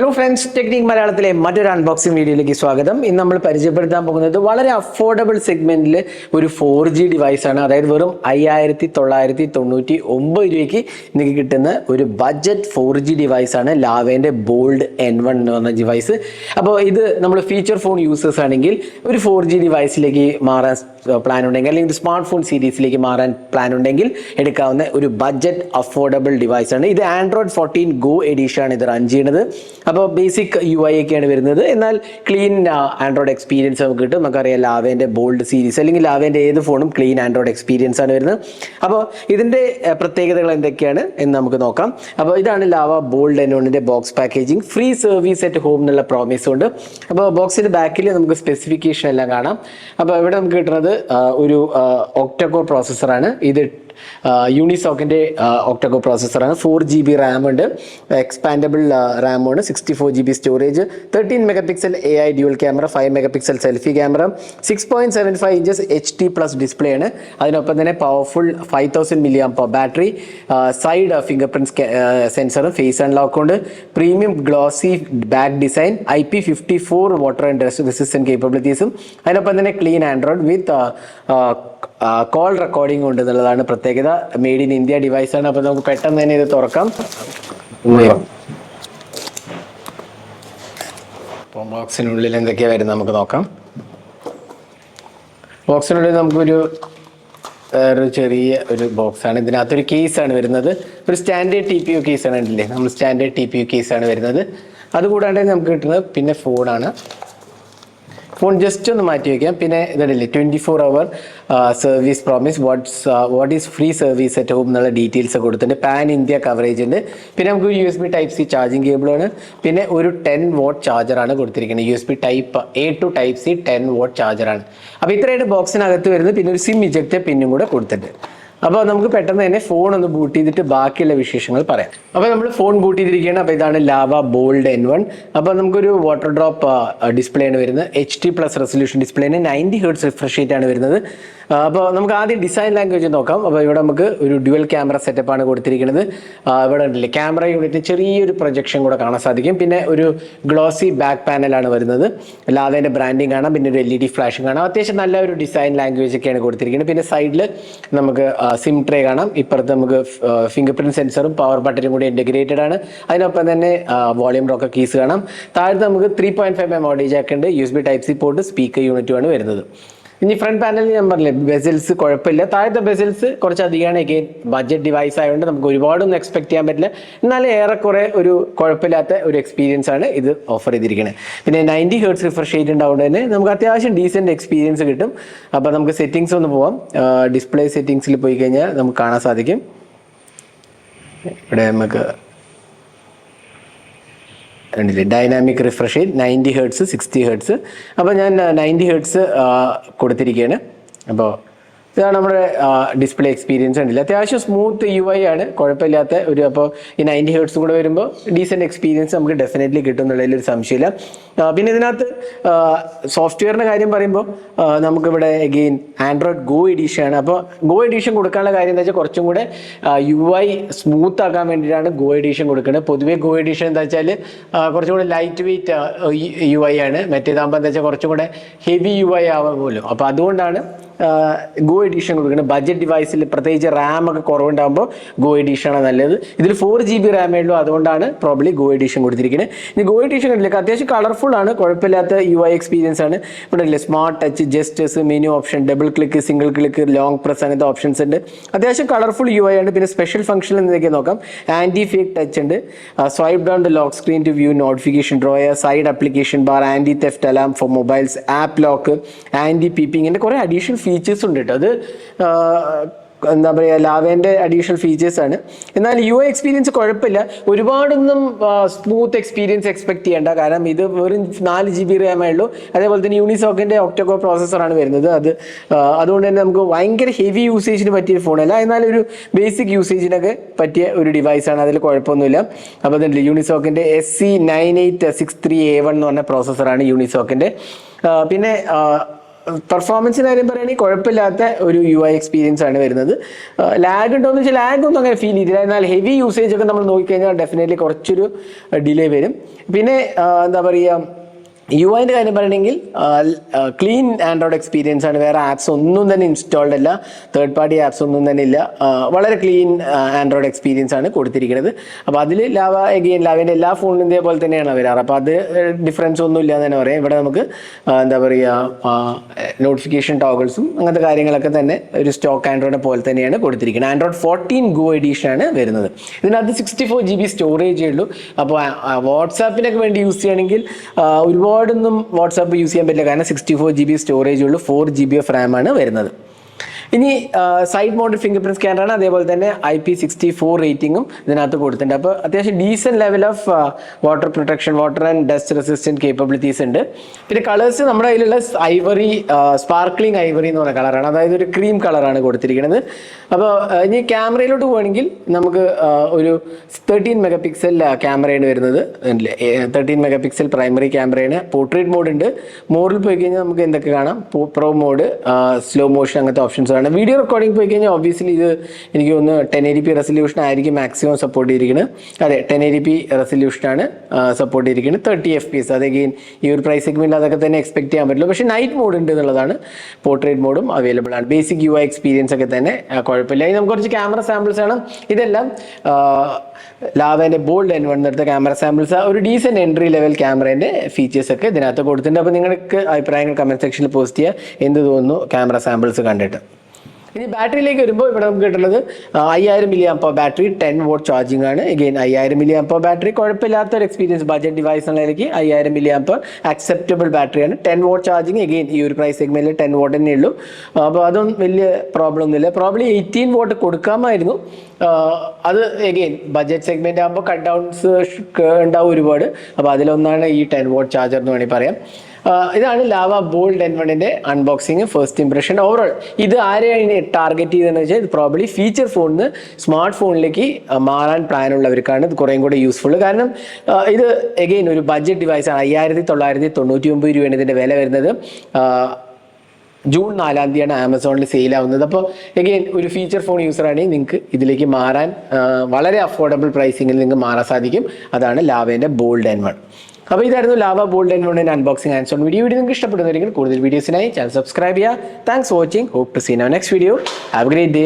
Hello friends technique മലയാളത്തിലെ മറ്റൊരു unboxing വീഡിയോയിലേക്ക് സ്വാഗതം. ഇന്ന് നമ്മൾ പരിചയപ്പെടുത്താൻ പോകുന്നത് വളരെ അഫോർഡബിൾ സെഗ്മെന്റിൽ ഒരു ഫോർ ജി ഡിവൈസ് ആണ്. അതായത് വെറും അയ്യായിരത്തി തൊള്ളായിരത്തി തൊണ്ണൂറ്റി ഒമ്പത് രൂപയ്ക്ക് നിങ്ങൾക്ക് കിട്ടുന്ന ഒരു ബഡ്ജറ്റ് ഫോർ ജി ഡിവൈസ് ആണ്. ലാവേന്റെ ബോൾഡ് എൻ വൺ എന്ന് പറഞ്ഞ ഡിവൈസ് അപ്പോൾ ഇത് നമ്മൾ ഫീച്ചർ ഫോൺ യൂസേഴ്സ് ആണെങ്കിൽ ഒരു ഫോർ ജി ഡിവൈസിലേക്ക് മാറാൻ പ്ലാൻ ഉണ്ടെങ്കിൽ അല്ലെങ്കിൽ സ്മാർട്ട് ഫോൺ സീരീസിലേക്ക് മാറാൻ പ്ലാൻ ഉണ്ടെങ്കിൽ എടുക്കാവുന്ന ഒരു ബഡ്ജറ്റ് അഫോർഡബിൾ ഡിവൈസ് ആണ്. ഇത് ആൻഡ്രോയിഡ് ഫോർട്ടീൻ ഗോ എഡിഷൻ ആണ് ഇത് റൺ ചെയ്യുന്നത് അപ്പോൾ ബേസിക് യു ഐ ഒക്കെയാണ് വരുന്നത്. എന്നാൽ ക്ലീൻ ആൻഡ്രോയിഡ് എക്സ്പീരിയൻസ് നമുക്ക് കിട്ടും. നമുക്കറിയാം ലാവേന്റെ ബോൾഡ് സീരീസ് അല്ലെങ്കിൽ ലാവേന്റെ ഏത് ഫോണും ക്ലീൻ ആൻഡ്രോയിഡ് എക്സ്പീരിയൻസ് ആണ് വരുന്നത്. അപ്പോൾ ഇതിന്റെ പ്രത്യേകതകൾ എന്തൊക്കെയാണ് എന്ന് നമുക്ക് നോക്കാം. അപ്പോൾ ഇതാണ് lava Bold എന്നോണിന്റെ box packaging free service at home എന്നുള്ള പ്രോമിസ് ഉണ്ട്. അപ്പോൾ ബോക്സിന്റെ ബാക്കിൽ നമുക്ക് സ്പെസിഫിക്കേഷൻ എല്ലാം കാണാം. അപ്പോൾ ഇവിടെ നമുക്ക് കിട്ടുന്നത് ഒരു ഒക്ടോകോ പ്രോസസ്സറാണ് ഇത് യൂണിസോക്കിന്റെ ഒക്ടോകോ പ്രോസസ്സറാണ് ഫോർ ജി ബി റാം ഉണ്ട്. Expandable റാമാണ് sixty four G B storage thirteen megapixel A I dual camera five megapixel selfie camera six point seven five inches H D plus display ആണ്. അതിനൊപ്പം തന്നെ powerful five thousand milliamp battery side fingerprint സെൻസറും face unlock ഉണ്ട്. Premium glossy back design I P fifty four water and resistant കേപ്പബിലിറ്റീസും അതിനൊപ്പം തന്നെ clean Android with call recording ഉണ്ട് എന്നുള്ളതാണ് പ്രത്യേകത. Made in India device ആണ്. അപ്പോൾ നമുക്ക് പെട്ടെന്ന് തന്നെ ഇത് തുറക്കാം. അപ്പോൾ ബോക്സിനുള്ളിൽ എന്തൊക്കെയാണ് വരുന്നത് നമുക്ക് നോക്കാം. ബോക്സിനുള്ളിൽ നമുക്കൊരു ഒരു ചെറിയ ഒരു ബോക്സാണ് ഇതിനകത്തൊരു കേസാണ് വരുന്നത്. ഒരു സ്റ്റാൻഡേർഡ് ടി പി യു ആണ് ഉണ്ടല്ലേ നമ്മൾ സ്റ്റാൻഡേർഡ് ടി പി യു ആണ് വരുന്നത്. അതുകൂടാണ്ട് നമുക്ക് കിട്ടുന്നത് പിന്നെ ഫോണാണ് ഫോൺ ജസ്റ്റ് ഒന്ന് മാറ്റി വയ്ക്കാം പിന്നെ ഇതല്ലേ twenty four hour service promise what's what is free service at home എന്നുള്ള ഡീറ്റെയിൽസ് കൊടുത്തിട്ടുണ്ട്. പാൻ ഇന്ത്യ കവറേജ് ഉണ്ട്. പിന്നെ നമുക്ക് U S B type C charging കേബിളാണ് പിന്നെ ഒരു ടെൻ വോട്ട് ചാർജറാണ് കൊടുത്തിരിക്കുന്നത്. U S B type A to type C ten watt ചാർജറാണ് അപ്പോൾ ഇത്രയായിട്ട് ബോക്സിനകത്ത് വരുന്നത്. പിന്നെ ഒരു സിം ഇജക്റ്റ് പിന്നും കൂടെ കൊടുത്തിട്ടുണ്ട്. അപ്പോൾ നമുക്ക് പെട്ടെന്ന് തന്നെ ഫോൺ ഒന്ന് ബൂട്ട് ചെയ്തിട്ട് ബാക്കിയുള്ള വിശേഷങ്ങൾ പറയാം. അപ്പോൾ നമ്മൾ ഫോൺ ബൂട്ട് ചെയ്തിരിക്കുകയാണ്. അപ്പോൾ ഇതാണ് ലാവ ബോൾഡ് എൻ വൺ അപ്പോൾ നമുക്കൊരു വാട്ടർ ഡ്രോപ്പ് ഡിസ്പ്ലേ ആണ് വരുന്നത്. എച്ച് ടി പ്ലസ് റെസൊല്യൂഷൻ ഡിസ്പ്ലേന് നയന്റി ഹേർട്സ് റിഫ്രഷ് റേറ്റ് ആണ് വരുന്നത്. അപ്പോൾ നമുക്ക് ആദ്യം ഡിസൈൻ ലാംഗ്വേജ് നോക്കാം. അപ്പോൾ ഇവിടെ നമുക്ക് ഒരു ഡ്യുവൽ ക്യാമറ സെറ്റപ്പ് ആണ് കൊടുത്തിരിക്കുന്നത്. ഇവിടെ ഉണ്ടല്ലേ? ക്യാമറ യൂണിറ്റ് ചെറിയൊരു പ്രൊജക്ഷൻ കൂടെ കാണാൻ സാധിക്കും. പിന്നെ ഒരു ഗ്ലോസി ബാക്ക് പാനലാണ് വരുന്നത്. ലാവേന്റെ ബ്രാൻഡിങ് കാണാം. പിന്നെ ഒരു എൽ ഇ ഡി ഫ്ലാഷും കാണാം. അത്യാവശ്യം നല്ല ഒരു ഡിസൈൻ ലാംഗ്വേജ് ഒക്കെയാണ് കൊടുത്തിരിക്കുന്നത്. പിന്നെ സൈഡിൽ നമുക്ക് സിം ട്രേ കാണാം. ഇപ്പുറത്ത് നമുക്ക് ഫിംഗർ പ്രിന്റ് സെൻസറും പവർ ബട്ടനും കൂടി ഇന്റഗ്രേറ്റഡ് ആണ്. അതിനൊപ്പം തന്നെ വോളിയം റോക്കർ കീസ് കാണാം. താഴത്ത് നമുക്ക് three point five M audio jack ഉണ്ട്. U S B type C port speaker യൂണിറ്റുമാണ് വരുന്നത്. ഇനി ഫ്രണ്ട് പാനലിൽ ഞാൻ പറഞ്ഞില്ലേ ബെസിൽസ് കുഴപ്പമില്ല. താഴത്തെ ബെസിൽസ് കുറച്ച് അധികമാണ് എഗെയിൻ ബഡ്ജറ്റ് ഡിവൈസ് ആയതുകൊണ്ട് നമുക്ക് ഒരുപാടൊന്നും എക്സ്പെക്ട് ചെയ്യാൻ പറ്റില്ല. എന്നാലും ഏറെക്കുറെ ഒരു കുഴപ്പമില്ലാത്ത ഒരു എക്സ്പീരിയൻസ് ആണ് ഇത് ഓഫർ ചെയ്തിരിക്കുന്നത് പിന്നെ നയന്റി ഹേർട്സ് റിഫ്രഷ് റേറ്റ് ഉണ്ടാവുകൊണ്ട് തന്നെ നമുക്ക് അത്യാവശ്യം ഡീസെന്റ് എക്സ്പീരിയൻസ് കിട്ടും. അപ്പോൾ നമുക്ക് സെറ്റിങ്സ് ഒന്ന് പോവാം. ഡിസ്പ്ലേ സെറ്റിങ്സിൽ പോയി കഴിഞ്ഞാൽ നമുക്ക് കാണാൻ സാധിക്കും. ഇവിടെ നമുക്ക് കണ്ടില്ലേ? Dynamic refresh rate ninety hertz sixty hertz അപ്പോൾ ഞാൻ നയന്റി ഹേർട്സ് കൊടുത്തിരിക്കുകയാണ് അപ്പോൾ ഇതാണ് നമ്മുടെ ഡിസ്പ്ലേ എക്സ്പീരിയൻസ് ഉണ്ടല്ലോ അത്യാവശ്യം സ്മൂത്ത് യു ഐ ആണ്. കുഴപ്പമില്ലാത്ത ഒരു അപ്പോൾ ഈ നയന്റി ഹേർട്സ് കൂടെ വരുമ്പോൾ ഡീസെന്റ് എക്സ്പീരിയൻസ് നമുക്ക് ഡെഫിനറ്റ്ലി കിട്ടും എന്നുള്ളതിൽ ഒരു സംശയമില്ല. പിന്നെ ഇതിനകത്ത് സോഫ്റ്റ്വെയറിന്റെ കാര്യം പറയുമ്പോൾ നമുക്കിവിടെ എഗെയിൻ ആൻഡ്രോയിഡ് ഗോ എഡീഷൻ ആണ്. അപ്പോൾ ഗോ എഡീഷൻ കൊടുക്കാനുള്ള കാര്യം എന്താ വെച്ചാൽ കുറച്ചും കൂടെ യു ഐ സ്മൂത്ത് ആക്കാൻ വേണ്ടിയിട്ടാണ് ഗോ എഡീഷൻ കൊടുക്കുന്നത്. പൊതുവേ ഗോ എഡീഷൻ എന്താ വെച്ചാൽ കുറച്ചും കൂടെ ലൈറ്റ് വെയിറ്റ് യു ഐ ആണ്. മറ്റേതാകുമ്പോൾ എന്താ വെച്ചാൽ കുറച്ചും കൂടെ ഹെവി യു ഐ ആവാൻ പോലും. അപ്പോൾ അതുകൊണ്ടാണ് ഗോ എഡീഷൻ കൊടുക്കുന്നത് ബഡ്ജറ്റ് ഡിവൈസിൽ പ്രത്യേകിച്ച് റാം ഒക്കെ കുറവുണ്ടാകുമ്പോൾ ഗോ എഡീഷൻ ആണ് നല്ലത്. ഇതിൽ ഫോർ ജി ബി റാമേ ഉള്ളൂ. അതുകൊണ്ടാണ് പ്രോബ്ലി ഗോ എഡീഷൻ കൊടുത്തിരിക്കുന്നത് ഇനി ഗോ എഡീഷൻ കണ്ടില്ല? അത്യാവശ്യം കളർഫുൾ ആണ്. കുഴപ്പമില്ലാത്ത യു ഐ എക്സ്പീരിയൻസ് ആണ്. ഇവിടെ ഇല്ലേ smart touch gestures menu option double click single click long press അങ്ങനത്തെ ഓപ്ഷൻസ് ഉണ്ട്. അത്യാവശ്യം കളർഫുൾ യു ഐ ആണ്. പിന്നെ സ്പെഷ്യൽ ഫംഗ്ഷൻ എന്തൊക്കെ നോക്കാം? ആന്റി ഫേക്ക് ടച്ച് ഉണ്ട്. Swipe down the lock screen to view notification drawer side application bar anti theft alarm for mobiles app lock anti peeping കുറേ additional features ഉണ്ട് കേട്ടോ അത് എന്താ പറയുക ലാവേന്റെ അഡീഷണൽ ഫീച്ചേഴ്സ് ആണ്. എന്നാൽ യു ഐ എക്സ്പീരിയൻസ് കുഴപ്പമില്ല. ഒരുപാടൊന്നും സ്മൂത്ത് എക്സ്പീരിയൻസ് എക്സ്പെക്ട് ചെയ്യേണ്ട. കാരണം ഇത് വെറും നാല് ജി ബി റാമേ ഉള്ളൂ അതേപോലെ തന്നെ യൂണിസോക്കിന്റെ ഒക്ടോകോ പ്രോസസ്സറാണ് വരുന്നത്. അത് അതുകൊണ്ട് തന്നെ നമുക്ക് ഭയങ്കര ഹെവി യൂസേജിന് പറ്റിയ ഫോണല്ല എന്നാൽ ഒരു ബേസിക് യൂസേജിനൊക്കെ പറ്റിയ ഒരു ഡിവൈസാണ് അതിൽ കുഴപ്പമൊന്നുമില്ല. അപ്പോൾ തന്നെ യൂണിസോക്കിന്റെ S C nine eight six three A one എന്ന് പറഞ്ഞ പ്രോസസ്സറാണ് യൂണിസോക്കിന്റെ പിന്നെ ആ, പെർഫോമൻസിന്റെ കാര്യം പറയുകയാണെങ്കിൽ കുഴപ്പമില്ലാത്ത ഒരു യു ഐ എക്സ്പീരിയൻസ് ആണ് വരുന്നത്. ലാഗ് ഉണ്ടോ എന്ന് വെച്ചാൽ ലാഗ് ഒന്നും അങ്ങനെ ഫീൽ ചെയ്തില്ല. എന്നാൽ ഹെവി യൂസേജ് ഒക്കെ നമ്മൾ നോക്കിക്കഴിഞ്ഞാൽ ഡെഫിനറ്റ്ലി കുറച്ചൊരു ഡിലേ വരും. പിന്നെ എന്താ പറയുക യു ഐന്റെ കാര്യം പറയണമെങ്കിൽ ക്ലീൻ ആൻഡ്രോയിഡ് എക്സ്പീരിയൻസ് ആണ്. വേറെ ആപ്സ് ഒന്നും തന്നെ ഇൻസ്റ്റാൾഡ് അല്ല. തേർഡ് പാർട്ടി ആപ്സ് ഒന്നും തന്നെ ഇല്ല. വളരെ ക്ലീൻ ആൻഡ്രോയിഡ് എക്സ്പീരിയൻസ് ആണ് കൊടുത്തിരിക്കുന്നത്. അപ്പോൾ അതിൽ ലാവ എഗെയിൻ ലാവിന്റെ എല്ലാ ഫോണിലും ഇതേപോലെ തന്നെയാണ് വരാറ്. അപ്പോൾ അത് ഡിഫറൻസ് ഒന്നും ഇല്ല എന്ന് തന്നെ പറയാം. ഇവിടെ നമുക്ക് എന്താ പറയുക നോട്ടിഫിക്കേഷൻ ടോഗിൾസും അങ്ങനത്തെ കാര്യങ്ങളൊക്കെ തന്നെ ഒരു സ്റ്റോക്ക് ആൻഡ്രോയിഡ് പോലെ തന്നെയാണ് കൊടുത്തിരിക്കുന്നത്. ആൻഡ്രോയിഡ് ഫോർട്ടീൻ ഗോ എഡീഷൻ ആണ് വരുന്നത്. ഇതിനകത്ത് സിക്സ്റ്റി ഫോർ ജി ബി സ്റ്റോറേജേ ഉള്ളൂ അപ്പോൾ വാട്സാപ്പിനൊക്കെ വേണ്ടി യൂസ് ചെയ്യണമെങ്കിൽ ആ, ഒരുപാടൊന്നും വാട്സാപ്പ് യൂസ് ചെയ്യാൻ പറ്റില്ല. കാരണം sixty four G B storage ഉള്ളൂ ഫോർ ജി ബി ഓഫ് റാമാണ് വരുന്നത്. ഇനി സൈഡ് മോഡൽ ഫിംഗർ പ്രിന്റ് സ്കാനറാണ് അതേപോലെ തന്നെ ഐ പി സിക്സ്റ്റി ഫോർ റേറ്റിംഗും ഇതിനകത്ത് കൊടുത്തിട്ടുണ്ട്. അപ്പോൾ അത്യാവശ്യം decent level of water protection water and dust resistant capabilities ഉണ്ട്. പിന്നെ കളേഴ്സ് നമ്മുടെ കയ്യിലുള്ള ഐവറി സ്പാർക്ലിംഗ് ഐവറി എന്ന് പറഞ്ഞ കളറാണ് അതായത് ഒരു ക്രീം കളറാണ് കൊടുത്തിരിക്കുന്നത്. അപ്പോൾ ഇനി ക്യാമറയിലോട്ട് പോകണമെങ്കിൽ നമുക്ക് ഒരു തേർട്ടീൻ മെഗാ പിക്സൽ ക്യാമറയാണ് വരുന്നത്. തേർട്ടീൻ മെഗാ പിക്സൽ പ്രൈമറി ക്യാമറയാണ്. പോർട്രേറ്റ് മോഡ് ഉണ്ട്. മോഡിൽ പോയി കഴിഞ്ഞാൽ നമുക്ക് എന്തൊക്കെ കാണാം? പ്രോ മോഡ് സ്ലോ മോഷൻ അങ്ങനത്തെ ഓപ്ഷൻസ് ആണ്. വീഡിയോ റെക്കോർഡിംഗ് പോയി കഴിഞ്ഞാൽ ഒബ്വിയസ്ലി ഇത് എനിക്ക് ഒന്ന് ടെൻ എ പി റെസൊല്യൂഷൻ ആയിരിക്കും മാക്സിമം സപ്പോർട്ട് ചെയ്തിരിക്കുന്നത് അതെ ടെൻ എ പി റെസൊല്യൂഷനാണ് സപ്പോർട്ട് ചെയ്തിരിക്കുന്നത് തേർട്ടി എഫ് പി എസ് അത് again ഈ ഒരു പ്രൈസ് സെഗ്മെന്റിൽ അതൊക്കെ തന്നെ എക്സ്പെക്ട് ചെയ്യാൻ പറ്റില്ല. പക്ഷേ നൈറ്റ് മോഡ് ഉണ്ട് എന്നുള്ളതാണ് പോർട്രേറ്റ് മോഡും അവൈലബിൾ ആണ്. ബേസിക് യു എക്സ്പീരിയൻസ് ഒക്കെ തന്നെ കുഴപ്പമില്ല. ഇനി നമുക്ക് കുറച്ച് ക്യാമറ സാമ്പിൾസ് ആണ് ഇതെല്ലാം ലാവേന്റെ ബോൾഡ് എൻ വൺ എടുത്ത ക്യാമറ സാമ്പിൾസ് ഒരു ഡീസന്റ് എൻട്രി ലെവൽ ക്യാമറേന്റെ ഫീച്ചേഴ്സ് ഒക്കെ ഇതിനകത്ത് കൊടുത്തിട്ടുണ്ട്. അപ്പോൾ നിങ്ങൾക്ക് അഭിപ്രായങ്ങൾ കമന്റ് സെക്ഷനിൽ പോസ്റ്റ് ചെയ്യുക എന്ത് തോന്നുന്നു ക്യാമറ സാമ്പിൾസ് കണ്ടിട്ട്? ഇനി ബാറ്ററിയിലേക്ക് വരുമ്പോൾ ഇവിടെ നമുക്ക് കിട്ടുന്നത് അയ്യായിരം മില്ലി അമ്പോ ബാറ്ററി ടെൻ വോട്ട് ചാർജിംഗ് ആണ്. എഗെയിൻ അയ്യായിരം മില്ലി അമ്പോ ബാറ്ററി കുഴപ്പമില്ലാത്ത ഒരു എക്സ്പീരിയൻസ് ബജറ്റ് ഡിവൈസ് എന്നുള്ളതിലേക്ക് അയ്യായിരം മില്ലി അമ്പോ അക്സെപ്റ്റബിൾ ബാറ്ററിയാണ് ടെൻ വോട്ട് ചാർജിങ് എഗെയിൻ ഈ ഒരു പ്രൈസ് സെഗ്മെന്റിൽ ടെൻ വോട്ട് തന്നെ ഉള്ളൂ. അപ്പോൾ അതൊന്നും വലിയ പ്രോബ്ലം ഒന്നുമില്ല. പ്രോബ്ലി എയ്റ്റീൻ വോട്ട് കൊടുക്കാമായിരുന്നു. അത് എഗെയിൻ ബജറ്റ് സെഗ്മെന്റ് ആകുമ്പോൾ കട്ട് ഡൗൺസ് ഉണ്ടാവും ഒരുപാട്. അപ്പോൾ അതിലൊന്നാണ് ഈ ടെൻ വോട്ട് ചാർജർ എന്ന് വേണമെങ്കിൽ പറയാം. ഇതാണ് ലാവ ബോൾഡ് എൻ വണ്ണിന്റെ അൺബോക്സിങ് ഫസ്റ്റ് ഇംപ്രഷൻ ഓവറോൾ ഇത് ആരെയാണ് ടാർഗറ്റ് ചെയ്തതെന്ന് വെച്ചാൽ ഇത് പ്രോബ്ലി ഫീച്ചർ ഫോണിന് സ്മാർട്ട് ഫോണിലേക്ക് മാറാൻ പ്ലാൻ ഉള്ളവർക്കാണ് ഇത് കുറേം കൂടെ യൂസ്ഫുൾ കാരണം ഇത് എഗെയിൻ ഒരു ബഡ്ജറ്റ് ഡിവൈസ് ആണ്. അയ്യായിരത്തി തൊള്ളായിരത്തി തൊണ്ണൂറ്റി ഒമ്പത് രൂപയാണ് ഇതിന്റെ വില വരുന്നത്. ജൂൺ നാലാം തീയതിയാണ് ആമസോണിൽ സെയിൽ ആവുന്നത്. അപ്പോൾ എഗെയിൻ ഒരു ഫീച്ചർ ഫോൺ യൂസർ ആണെങ്കിൽ നിങ്ങൾക്ക് ഇതിലേക്ക് മാറാൻ വളരെ അഫോർഡബിൾ പ്രൈസിങ്ങിൽ നിങ്ങൾക്ക് മാറാൻ സാധിക്കും. അതാണ് ലാവേന്റെ ബോൾഡ് ആൻഡ് വൺ അപ്പോൾ ഇതായിരുന്നു ലാവ ബോൾഡ് എൻ വണ്ണിന്റെ അൺബോക്സിംഗ് ആൻഡ് സോൺ വീഡിയോ വീഡിയോ നിങ്ങൾക്ക് ഇഷ്ടപ്പെടുന്നവരെങ്കിൽ കൂടുതൽ വീഡിയോസിനായി ചാനൽ സബ്സ്ക്രൈബ് ചെയ്യുക. Thanks watching hope to seen next video have great day